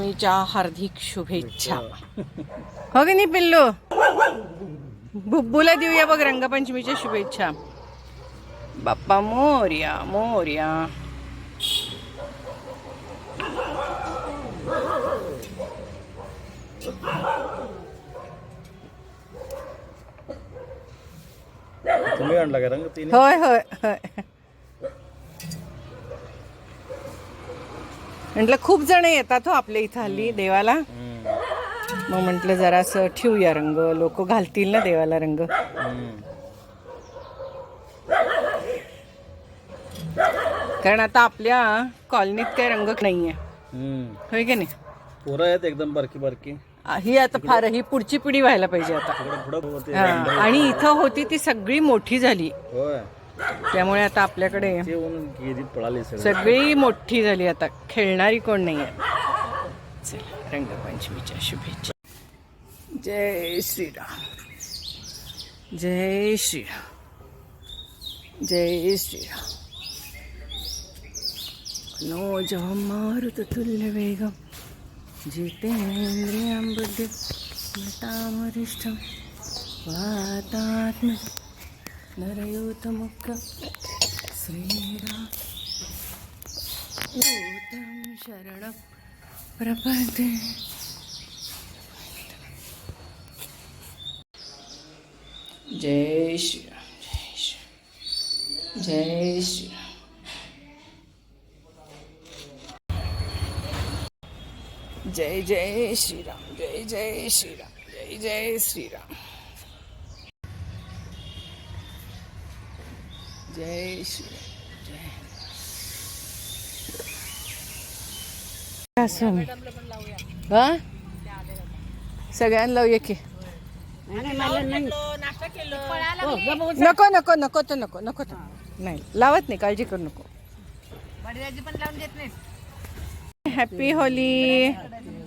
मीच्या हार्दिक शुभेच्छा. हो की नाही पिल्लू? बुब्बूला देऊया बघ रंगपंचमीच्या शुभेच्छा. बाप्पा मोर्या मोर्या. तुम्ही आणला का रंग? तिने? होय होय होय. म्हटलं खूप जण येतात हो आपल्या इथं हल्ली देवाला. मग म्हटलं जरासं ठेवूया रंग. लोक घालतील ना देवाला रंग. कारण आता आपल्या कॉलनीत काही रंग नाहीये. होय की नाही? पोरं आहेत एकदम बारकी बारकी. ही आता फार ही पुढची पिढी व्हायला पाहिजे आता. पुढं पुढं होते हा, आणि इथं होती ती सगळी मोठी झाली. होय. त्यामुळे आता आपल्याकडे सगळे. मोठी झाली आता. खेळणारी कोण नाही आहे चला रंगपंचमीच्या शुभेच्छा. जय श्रीराम. जय श्रीराम. जय श्रीराम. नो जव मारुत तुल्य वेगम. जितेंद्रियं बुद्धि मतामरिष्ठं वातात्म. नरयूतमुख श्रीराम ऊतं शरणं प्रपदे जय श्री जय श्री जय श्रीराम जय जय श्रीराम जय जय श्रीराम जय जय श्रीराम जय श्रीराम जय हा? सगळ्यांना लावूया की. नको नको नको तर नको नको तो नाही लावत नाही काळजी करू नको. हॅपी होली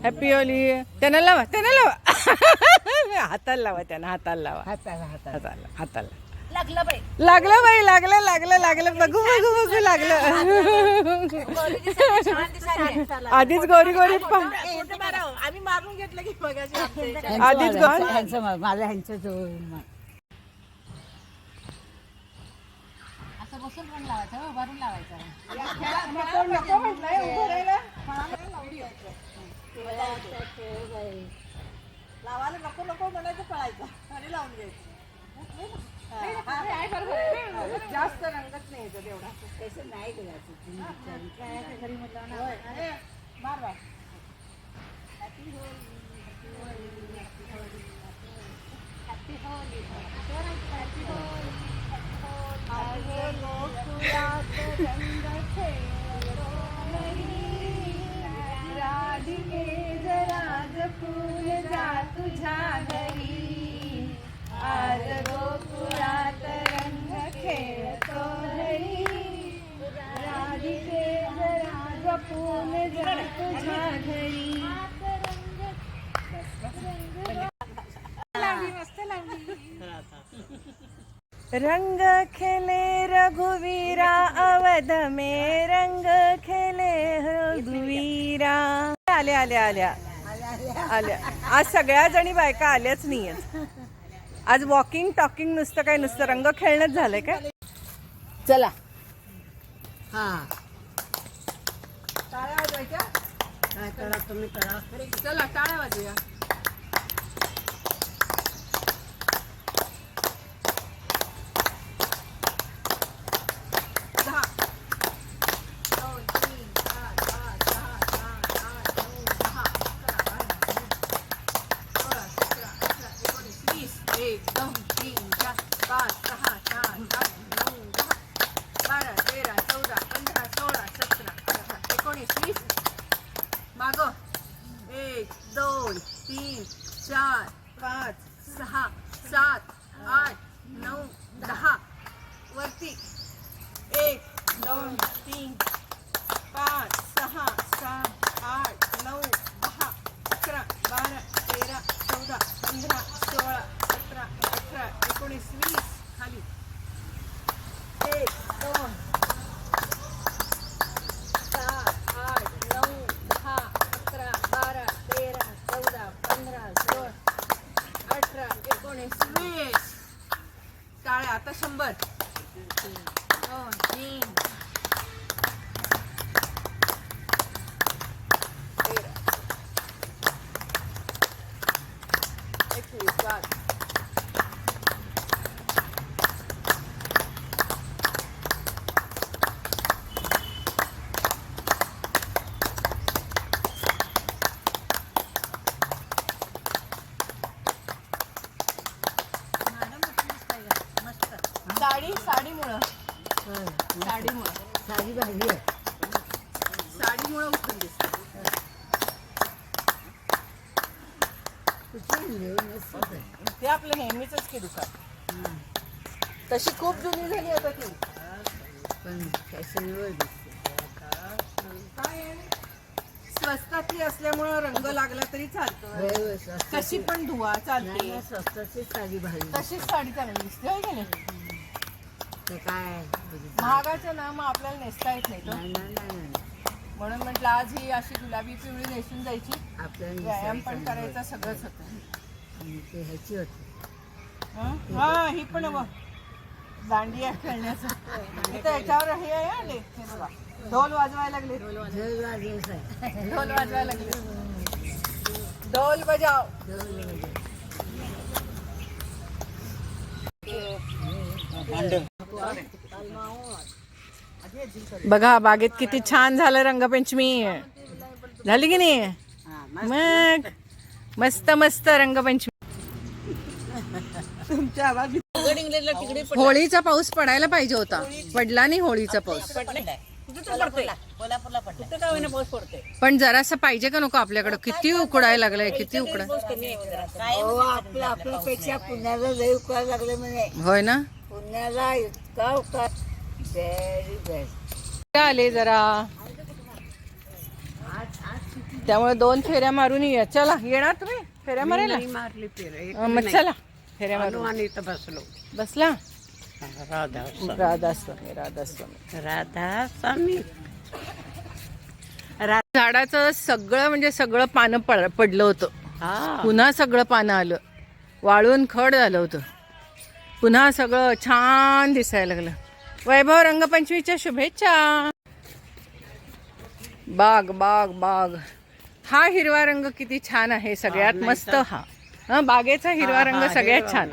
हॅपी होली त्यांना लावा त्यांना लावा. हाताला लावा त्यांना हाताला लावा. हाताला हाताला. लागलं बाई. लागलं लागलं लागलं बघू बघू बघू लागलं. आधीच गोरी गोरी आम्ही मारून घेतलं की बघायची आधीच ह्यांचं माझ्या ह्यांचं जवळ असं बसून पण लावायचं उभारून लावायचं. लावायला नको नको म्हणायचं पळायचं. आणि लावून घ्यायचं. जास्त रंगत नाही येतो तेवढा. तसं नाही घरी म्हटलं मार बाय राधिके फूल जा तुझ्या तुझ्या घरी रंग खेले रघुवीरा अवध में रंग खेले रघुवीरा आल्या आल्या आल्या. आल्या. आज सगळ्या जणी बायका आल्याच नाहीयेत. आज वॉकिंग टॉकिंग नुसतं काय नुसतं रंग खेळणंच झालंय काय? चला. हा. टाळ्या वाजवायच्या? काय करा तुम्ही करा. चला टाळ्या वाजूया एक दोन तीन चार पाच सहा सात आठ नऊ दहा बारा तेरा चौदा पंधरा सोळा सतरा अठरा एकोणीस वीस माग एक दोन तीन चार पाच सहा सात आठ नऊ दहा. वरती. एक दोन तीन पाच सहा सात आठ नऊ दहा अकरा बारा तेरा चौदा पंधरा सोळा सतरा अठरा एकोणीस वीस. खाली. एक दोन एकोणीस वीस टाळ्या आता शंभर. दोन तीन. साडीमुळं साडी भाजी आहे साडीमुळं उठून दिसत? मस्त आहे. ते आपलं नेहमीच की दुकान तशी खूप जुनी झाली आता ती पण फॅशनवर दिसते स्वस्तातली असल्यामुळं रंग लागला तरी चालतो होय, होय, स्वस्ताची. कशी पण धुवा नाही, चालते नाही, स्वस्ताचीच साडी भाजी तशीच साडी चांगली दिसते होय की नाही ते काय महागाच्या ना मग आपल्याला नेसता येत नाही तो. नाही नाही नाही नाही. म्हणून म्हटलं आज ही अशी गुलाबी पिवळी नेसून जायची आपल्याला व्यायाम पण निसर्गाचं करायचा सगळंच होतं. आणि ते ह्याची होती. हं? हा ही पण बघ. दांडिया खेळण्याचं. इथं याच्यावर हे आहे हं ले. हे बघा. ढोल वाजवायला लागले ढोल वाजवायला लागले ढोल बजाव. वाजवस. बघा बागेत किती छान झालं रंगपंचमी. झाली की नाही? मग मस्त मस्त रंगपंचमी. होळीचा पाऊस पडायला पाहिजे होता. पडला नाही होळीचा पाऊस. पण जरासं पाहिजे का नको आपल्याकडं? किती उकडायला लागलंय किती म्हणे. होय ना? पुण्याला इतका उकाळ व्हेरी बेस्ट आले जरा. त्यामुळे दोन फेऱ्या मारून या चला येणार तुम्ही? फेऱ्या मारायला? मारली फिर अं, मग चला फेऱ्या मारून. आणि इथं बसलो. बसला? राधा राधास्वामी राधास्वामी. राधा स्वामी झाडाचं सगळं म्हणजे सगळं पानं पड पडलं होतं. हा. पुन्हा सगळं पानं आलं. वाळून खड झालं होतं. पुन्हा सगळं छान दिसायला लागलं. वैभव रंगपंचमीच्या शुभेच्छा. बाग बाग बाग. हा हिरवा रंग किती छान आहे सगळ्यात मस्त हा. हं, बागेचा हिरवा रंग सगळ्यात छान.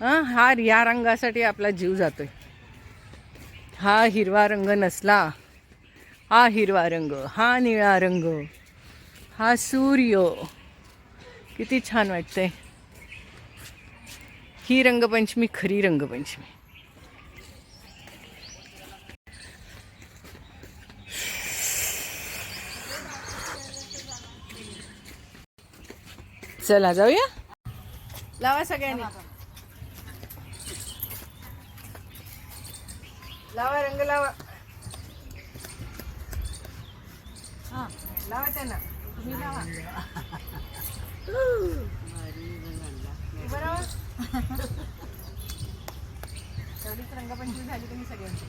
हं, हा या रंगासाठी आपला जीव जातोय. हा हिरवा रंग नसला. हा हिरवा रंग हा निळा रंग हा सूर्य. किती छान वाटतंय. ही रंगपंचमी खरी रंगपंचमी. चला जाऊया. लावा सगळ्यांनी. लावा रंग लावा. हा लावा त्यांना. तुम्ही लावा. तेवढीच रंगपंचमी झाली तुम्ही सगळ्यांची.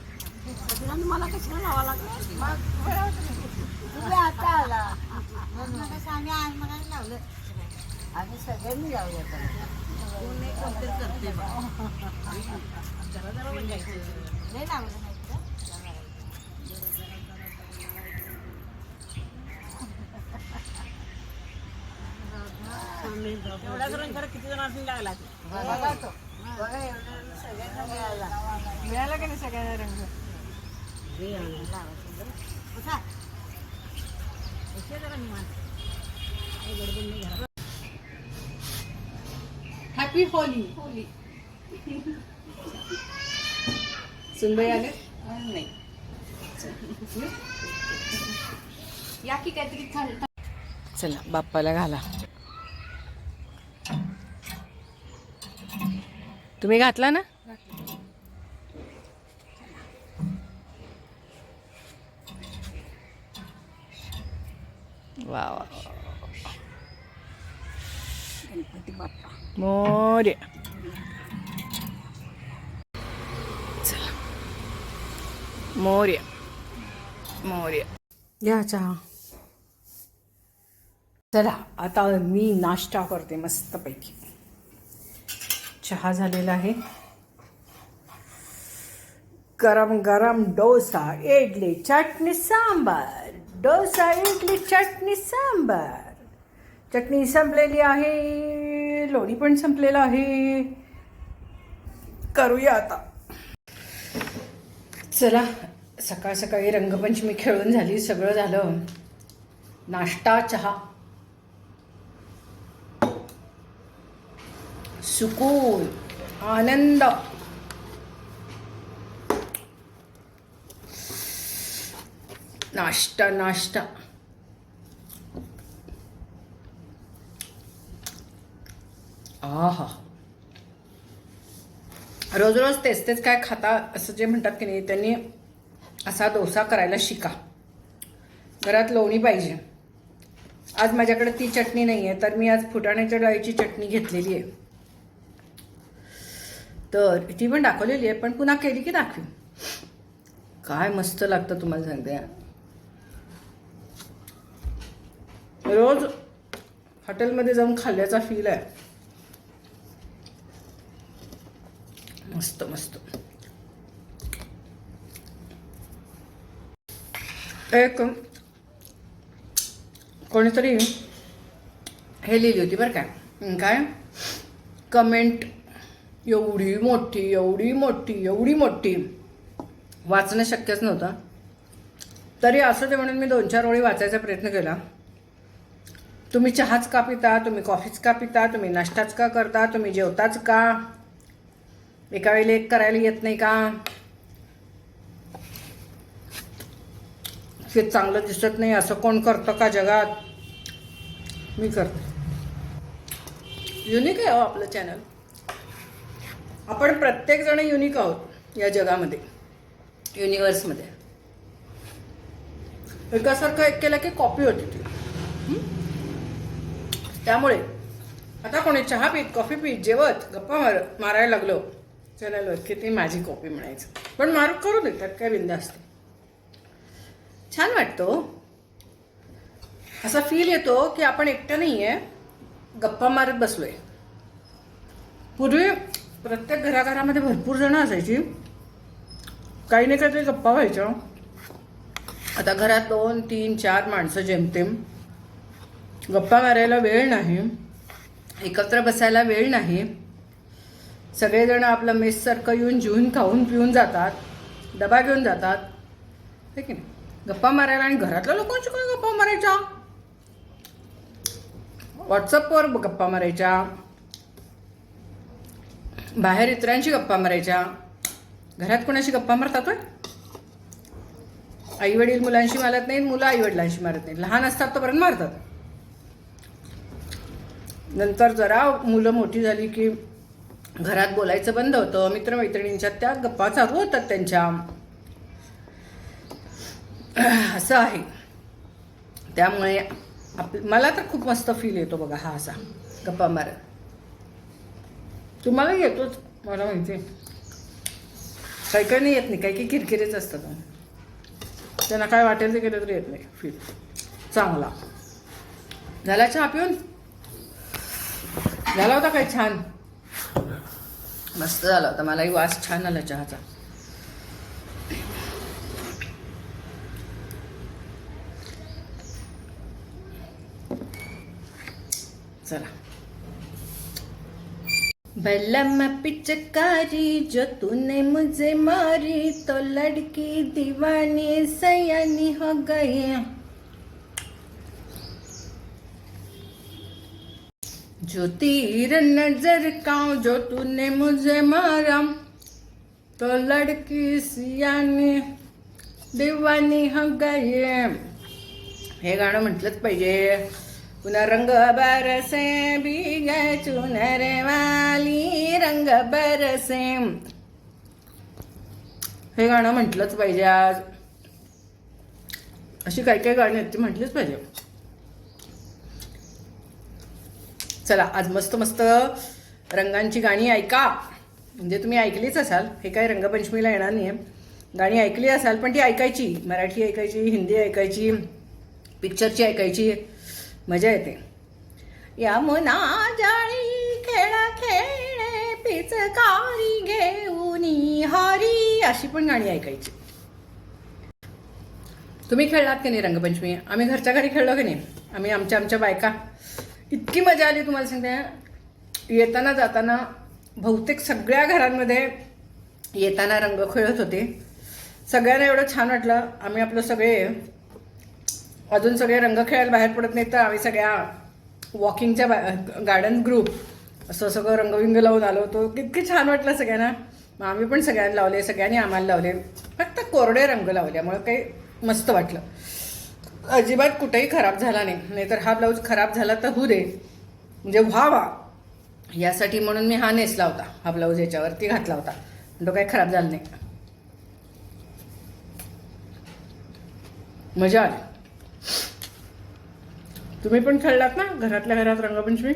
मला कशाला लावा लागलं? आता आला. आम्ही आज मला लावलं. आम्ही सगळ्यांनी लावलं नाही लावलं. नाही का? बघा तो. बघा, एवढं सगळ्यांना मिळाला. मिळाला का नाही सगळ्यांना रंग हे आणलं लावायचं बरं. बसा. बसा जरा निवांत. काही गडबड नाही घरात. हॅपी होली होली सुनबाई आले या की काहीतरी छान चला बाप्पाला घाला तुम्ही घातला ना? वा वा. गणपती बाप्पा मोर्या मोर्या मोर्या घ्या चहा. चला आता मी नाश्ता करते मस्तपैकी. चहा झालेला आहे. गरम गरम डोसा इडली चटणी सांबार. डोसा इडली चटणी सांबार. चटणी संपलेली आहे. लोणी पण संपलेलं आहे. करूया आता. चला सकाळ सकाळी रंगपंचमी खेळून झाली सगळं झालं. नाश्ता चहा. सुकून आनंद. नाश्ता नाश्ता. आहा. रोज रोज तेच तेच काय खाता असं जे म्हणतात की नाही त्यांनी असा डोसा करायला शिका. घरात लोणी पाहिजे. आज माझ्याकडे ती चटणी नाही आहे तर मी आज फुटाण्याच्या डाळीची चटणी घेतलेली आहे. तर ती पण दाखवलेली आहे पण पुन्हा केली की दाखवी. काय मस्त लागतं तुम्हाला सांगते रोज हॉटेलमध्ये जाऊन खाल्ल्याचा फील आहे. मस्त मस्त. एक कोणीतरी हे लिहिली होती बरं काय काय? कमेंट. एवढी मोठी एवढी मोठी एवढी मोठी. वाचणं शक्यच नव्हतं. तरी असं ते म्हणून मी दोन चार ओळी वाचायचा प्रयत्न केला. तुम्ही चहाच का पिता? तुम्ही कॉफीच का पिता? तुम्ही नाश्ताच का करता? तुम्ही जेवताच का? एका वेळेला एक करायला येत नाही का? हे चांगलं दिसत नाही. असं कोण करतं का जगात? मी करते. युनिक आहे हो आपलं चॅनल आपण प्रत्येकजण युनिक आहोत या जगामध्ये युनिवर्समध्ये एकासारखं एक केलं की कॉपी होती ती. त्यामुळे आता कोणी चहा पीत कॉफी पीत जेवत गप्पा मार मारायला लागलो चला की ती माझी कॉपी म्हणायचं पण मार्क करू देतात काय बिंदा असते छान वाटतो हो. असा फील येतो की आपण एकटं नाही आहे गप्पा मारत बसलोय. पूर्वी प्रत्येक घराघरामध्ये भरपूर जणं असायची. काही नाही काहीतरी गप्पा व्हायच्या. आता घरात दोन तीन चार माणसं जेमतेम. गप्पा मारायला वेळ नाही. एकत्र बसायला वेळ नाही. सगळेजण आपलं मेससारखं येऊन जेवून खाऊन पिऊन जातात. डबा घेऊन जातात. ठीक आहे गप्पा मारायला आणि घरातल्या लोकांशी काय गप्पा मारायच्या? व्हॉट्सअपवर गप्पा मारायच्या. बाहेर इतरांशी गप्पा मारायच्या. घरात कोणाशी गप्पा मारतात आई वडील मुलांशी मारत नाहीत मुलं आई वडिलांशी मारत नाहीत. लहान असतात तोपर्यंत मारतात. नंतर जरा मुलं मोठी झाली की घरात बोलायचं बंद होतं. मित्रमैत्रिणींच्या त्या गप्पा चालू होतात त्यांच्या. असं आहे. त्यामुळे आप मला तर खूप मस्त फील येतो बघा हा असा गप्पा मारत. तुम्हाला येतोच मला माहिती आहे. काही काही नाही येत नाही काही काही किरकिरेच असतात. त्यांना काय वाटेल ते केलं तरी येत नाही फील चांगला. झाला चहा पिऊन? झाला होता काय छान? मस्त झाला होता मलाही वास छान आला चहाचा. चला. बलम पिचकारी जो तूने मुझे मारी तो लड़की दीवानी सयानी हो गई। जो तीर नजर का जो तूने मुझे मारा तो लड़की सियानी दीवानी हो गई। हे गाणं म्हटलंच पाहिजे। पुन्हा रंग बरसे भीग चुनर वाली रंग बरसे हे गाणं म्हटलंच पाहिजे आज. अशी काही काही गाणी आहेत ती म्हटलीच पाहिजे. चला आज मस्त मस्त रंगांची गाणी ऐका. म्हणजे तुम्ही ऐकलीच असाल. हे काही रंगपंचमीला येणार नाही आहे गाणी ऐकली असाल पण ती ऐकायची. मराठी ऐकायची हिंदी ऐकायची पिक्चरची ऐकायची. मजा येते. यमुना जाळी खेळ खेळे पिचकारी घेऊन हरी अशी पण गाणी ऐकायची. तुम्ही खेळलात की नाही रंगपंचमी? आम्ही घरच्या घरी खेळलो की नाही? आम्ही आमच्या आमच्या बायका. इतकी मजा आली तुम्हाला सांगते. येताना जाताना बहुतेक सगळ्या घरांमध्ये येताना रंग खेळत होते. सगळ्यांना एवढं छान वाटलं. आम्ही आपलं सगळे अजून सगळे रंग खेळायला बाहेर पडत नाही तर आम्ही सगळ्या वॉकिंगच्या गार्डन ग्रुप असं सगळं रंगविंग लावून आलो होतो. किती छान वाटलं सगळ्यांना. मग आम्ही पण सगळ्यांना लावले सगळ्यांनी आम्हाला लावले. फक्त कोरडे रंग लावल्यामुळं काही मस्त वाटलं. अजिबात कुठेही खराब झाला नाही. नाहीतर हा ब्लाऊज खराब झाला तर होऊ दे. म्हणजे व्हावा. यासाठी म्हणून मी हा नेसला होता. हा ब्लाऊज याच्यावरती घातला होता. पण तो काही खराब झाला नाही. मजा आली. तुम्ही पण खेळलात ना? घरातल्या घरात रंगपंचमी?